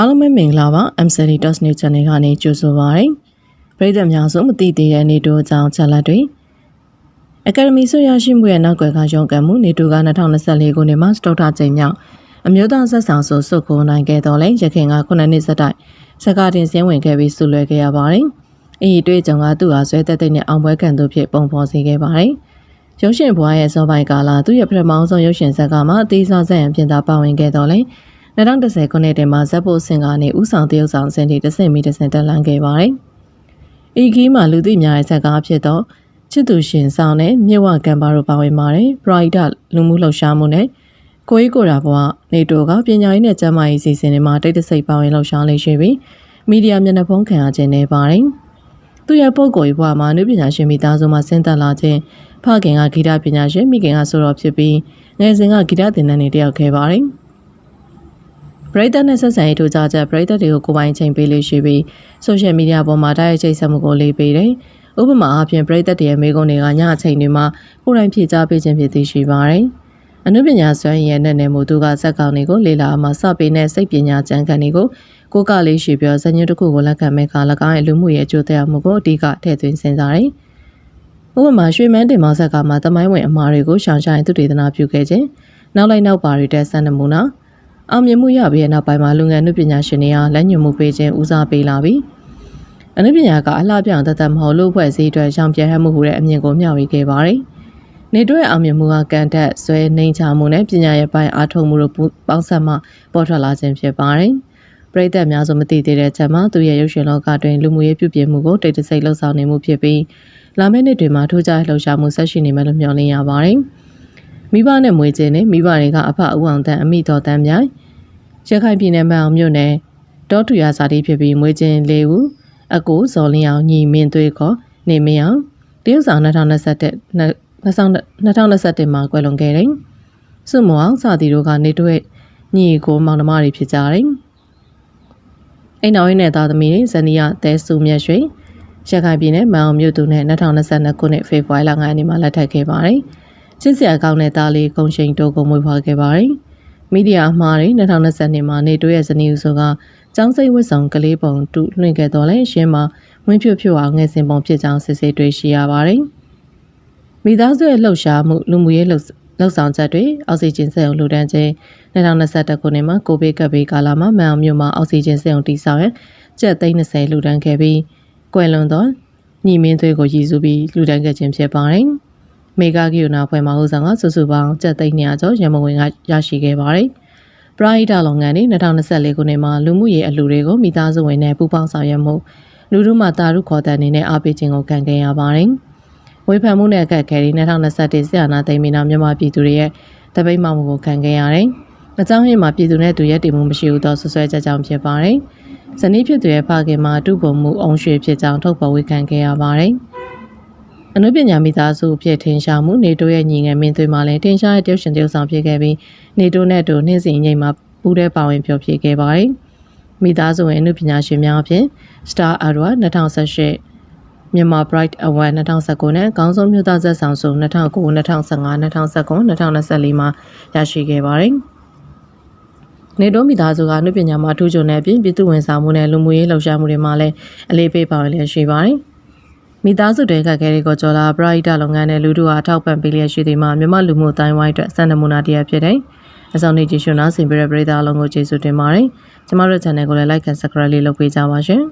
အားလုံးပဲမင်္ဂလာပါ MCD Toast News Channel ကနေကြိုဆိုပါရစေပရိသတ်များစုမသိသေးတဲ့နေတိုးအကြောင်းချက်လက်တွေအကယ်ဒမီဆိုရရှိမှုရဲ့နောက်ွယ်ကရုံးကန်မှုနေတိုးက2024ခုနှစ်မှာစတုထချိန်မြောက်အမျိုးသားဆက်ဆောင်ဆိုစုခိုးနိုင်ခဲ့တော့လဲရခင်က9နှစ်ဆက်တိုက်စကားတင်စင်းဝင်ခဲ့ပြီးဆုလွှဲခဲ့ရပါတယ်။အီတွေ့ကြုံကသူ့ဟာဆွဲတက်တဲ့နဲ့အောင်ပွဲခံသူဖြစ်ပုံဖော်စေခဲ့ပါတယ်။ရုပ်ရှင်ဘွားရဲ့စောပိုင်းကာလသူ့ရဲ့ပထမဆုံးရုပ်ရှင်ဇာတ်ကားမှာအသေးစားဇာတ်ရံပြင်သာပါဝင်ခဲ့တော့လဲ 2010ခုနှစ်တည်းမှာဇက်ဖို့ဆင်ကနေဥဆောင်တရုတ်ဆောင်စင်တီတစ်ဆင့်မီတစ်ဆင့်တက်လှမ်းခဲ့ပါတယ်။ဤခီးမှာလူသိများတဲ့ဇက်ကားဖြစ်တော့ချစ်သူရှင်ဆောင်နဲ့မြစ်ဝကံပါတို့ပါဝင်ပါတယ်။ Pride လူမှုလှုပ်ရှားမှုနဲ့ကိုကြီးကိုရာဘွားနေတိုကပညာရေးနဲ့ကျန်းမာရေးစီစဉ်တွေမှာတိတ်တဆိတ်ပါဝင်လှုပ်ရှားလေးရှိပြီးမီဒီယာမျက်နှာဖုံးခံရခြင်းနေပါတယ်။သူရဲ့ပုံကိုယ်ဘွားမှာနုပညာရှင်မိသားစုမှာဆင်းသက်လာခြင်းဖခင်ကဂီတပညာရှင်မိခင်ကဆိုတော်ဖြစ်ပြီးငယ်စဉ်ကဂီတသင်တန်းတွေတက်ရောက်ခဲ့ပါတယ်။ ပရိသတ်နဲ့ဆက်ဆံရေးထိုးကြချက်ပရိသတ်တွေကိုကိုယ်ပိုင်ချိန်ပေးလို့ရှိပြီးဆိုရှယ်မီဒီယာပေါ်မှာတိုက်ရိုက်ချိတ်ဆက်မှုကိုလေးပေးတယ်။ဥပမာအားဖြင့်ပရိသတ်တွေရဲ့မိကုံးတွေကညအချိန်တွေမှာကိုယ်တိုင်ဖြည့်ကြားပေးခြင်းဖြစ်သိရှိပါတယ်။အနုပညာစွမ်းရည်နဲ့နဲ့မှုသူကဇက်ကောင်တွေကိုလေ့လာအမှစပေးတဲ့စိတ်ပညာကြံခံတွေကိုကိုကလေးရှိပြောဇညွတစ်ခုကိုလက်ခံမဲ့က၎င်းရဲ့လူမှုရဲ့အကျိုးသက်ရောက်မှုကိုအဓိကထည့်သွင်းစဉ်းစားတယ်။ဥပမာရွှေမန်းတင်မောင်ဆက်ကမှတမိုင်းဝင်အမှားတွေကိုရှောင်ရှားရင်သူတေသနာပြုခဲ့ခြင်းနောက်လိုက်နောက်ပါတွေတဲ့စံနမူနာ အောင်မြင်မှုရပြီးတဲ့နောက်ပိုင်းမှာလူငယ်နုပညာရှင်တွေကလက်ညှိုးမှုပေးခြင်းဦးစားပေးလာပြီးအနုပညာကအလှပြောင်တသက်မဟုတ်လို့ဖွဲ့စည်းအတွက်ရောင်ပြဟမှုဟူတဲ့အမြင်ကိုမျှဝေခဲ့ပါတယ်။နေတွေ့အောင်မြင်မှုကကန်တက်ဆွဲနှိမ်ချမှုနဲ့ပညာရဲ့ပိုင်းအားထုတ်မှုတို့ပေါင်းစပ်မှပေါ်ထွက်လာခြင်းဖြစ်ပါတယ်။ပရိသတ်များစွာမသိသေးတဲ့ချက်မှာသူရဲ့ရုပ်ရှင်လောကတွင်လူမှုရေးပြုပြင်မှုကိုတိတ်တဆိတ်လှုပ်ဆောင်နေမှုဖြစ်ပြီးလာမယ့်နှစ်တွေမှာထိုးကြလှုပ်ရှားမှုဆက်ရှိနေမယ်လို့မျှော်လင့်ရပါတယ်။ မိဘနဲ့မွေးခြင်းနဲ့မိဘတွေကအဖအဦးအောင်တန်းအမိတော်တန်းမြိုင်ရခိုင်ပြည်နယ်မှအောင်မြို့နယ်တောထူရစာတိဖြစ်ပြီးမွေးခြင်း၄ဦးအကိုဇော်လင်းအောင်ညီမင်းသွေးခေါ်နေမင်းအောင်တရုတ်ဆောင်2021 2021မှာကွယ်လွန်ခဲ့တယ်။စုမောင်စာတီတို့ကနေတွေ့ညီကိုမောင်နှမတွေဖြစ်ကြတယ်။အိမ်တော်ရင်းနဲ့သားသမီးတွေဇနီးရသဲစုမြတ်ရွှေရခိုင်ပြည်နယ်မန်အောင်မြို့သူနဲ့2022ခုနှစ်ဖေဖော်ဝါရီလ9ရက်နေ့မှာလက်ထပ်ခဲ့ပါတယ်။ ချစ်စရာကောင်းတဲ့သားလေးဂုံရှိန်တိုးကိုမွေးဖွားခဲ့ပါတယ်။မီဒီယာအမှားတွေ2020မှာနေတိုးရဲ့ဇနီးဦးဆိုကចောင်းစိတ်ဝတ်ဆောင်ကလေးပုံတူလွှင့်ခဲ့တော့လဲရှင်းမှာဝင်းဖြွဖြွအောင်ငယ်စဉ်ပုံဖြစ်ကြောင်းစစ်ဆေးတွေ့ရှိရပါတယ်။မိသားစုရဲ့လှုပ်ရှားမှုလူမှုရေးလှုပ်လှုပ်ဆောင်ချက်တွေအောက်ဆီဂျင်စက်ရုံလှူဒန်းခြင်း2021ခုနှစ်မှာကိုဗစ်ကပ်ဘေးကာလမှာမန်အောင်မြို့မှာအောက်ဆီဂျင်စက်ရုံတည်ဆောက်ရန်ကျပ်သိန်း30လှူဒန်းခဲ့ပြီးကွယ်လွန်သောညီမင်းသွေးကိုရည်စူးပြီးလှူဒန်းခဲ့ခြင်းဖြစ်ပါတယ်။ မေဂါကီယိုနာဖွဲ့မှဦးဆောင်ကစုစုပေါင်းကျပ်သိန်း200ကျော်ရမဝင်ကရရှိခဲ့ပါတယ်။ပရိုက်တာလုပ်ငန်းတွေ2024ခုနှစ်မှာလူမှုရေးအလှူတွေကိုမိသားစုဝင်နဲ့ပူးပေါင်းဆောင်ရွက်မှုလူထုမှတာရုခေါ်တဲ့အနေနဲ့အားပေးခြင်းကိုခံခဲ့ရပါတယ်။ဝေဖန်မှုနဲ့အခက်အခဲတွေ2021ဆရာနာသိမ်းပြီးနောက်မြန်မာပြည်သူတွေရဲ့တပိတ်မှမှုကိုခံခဲ့ရတယ်။အကြောင်းရင်းမှာပြည်သူနဲ့တူရက်တည်မှုမရှိဘူးသောဆွဆွဲချက်ကြောင့်ဖြစ်ပါတယ်။ဇနီးဖြစ်သူရဲ့ဖခင်မှာတုပုံမှုအောင်ရွှေဖြစ်ကြောင်းထုတ်ဖော်ဝေဖန်ခဲ့ရပါတယ်။ အနုပညာမိသားစုဖြစ်ထင်ရှားမှုနေတိုးရဲ့ညီငယ်မင်းသွေးမှလည်းတင်ရှားတဲ့တရုတ်ရှင်တရုတ်ဆောင်ဖြစ်ခဲ့ပြီးနေတိုးနဲ့တူနှင်းစီငိမ့်မှာပူးတဲ့ပါဝင်ပြောဖြစ်ခဲ့ပါတယ်။မိသားစုဝင်အနုပညာရှင်များအဖြစ် Star Arrow 2018မြန်မာ Bright Award 2019နဲ့အကောင်းဆုံးမြို့သားဇက်ဆောင်ဆု2009 2015 2019 2024မှာရရှိခဲ့ပါတယ်။နေတိုးမိသားစုကအနုပညာမှာထူးချွန်တဲ့အပြင်ပြည်သူဝန်ဆောင်မှုနဲ့လူမှုရေးလှုပ်ရှားမှုတွေမှာလည်းအလေးပေးပါဝင်လျက်ရှိပါတယ်။ မိသားစုတွေခက်ခဲတွေကိုကြော်လာပရိုက်တာလုပ်ငန်းနဲ့လူတို့အားထောက်ပံ့ပေးလျက်ရှိသည်မှာမြမလူမှုတိုင်းဝိုင်းအတွက်စံနမူနာတရားဖြစ်တယ်။အဆောင်နေကြည့်ရှုနာဆင်ပြတဲ့ပရိသတ်အလုံးကိုကျေးဇူးတင်ပါတယ်။ကျမတို့ channel ကိုလည်း like and subscribe လေးလုပ်ပေးကြပါရှင်။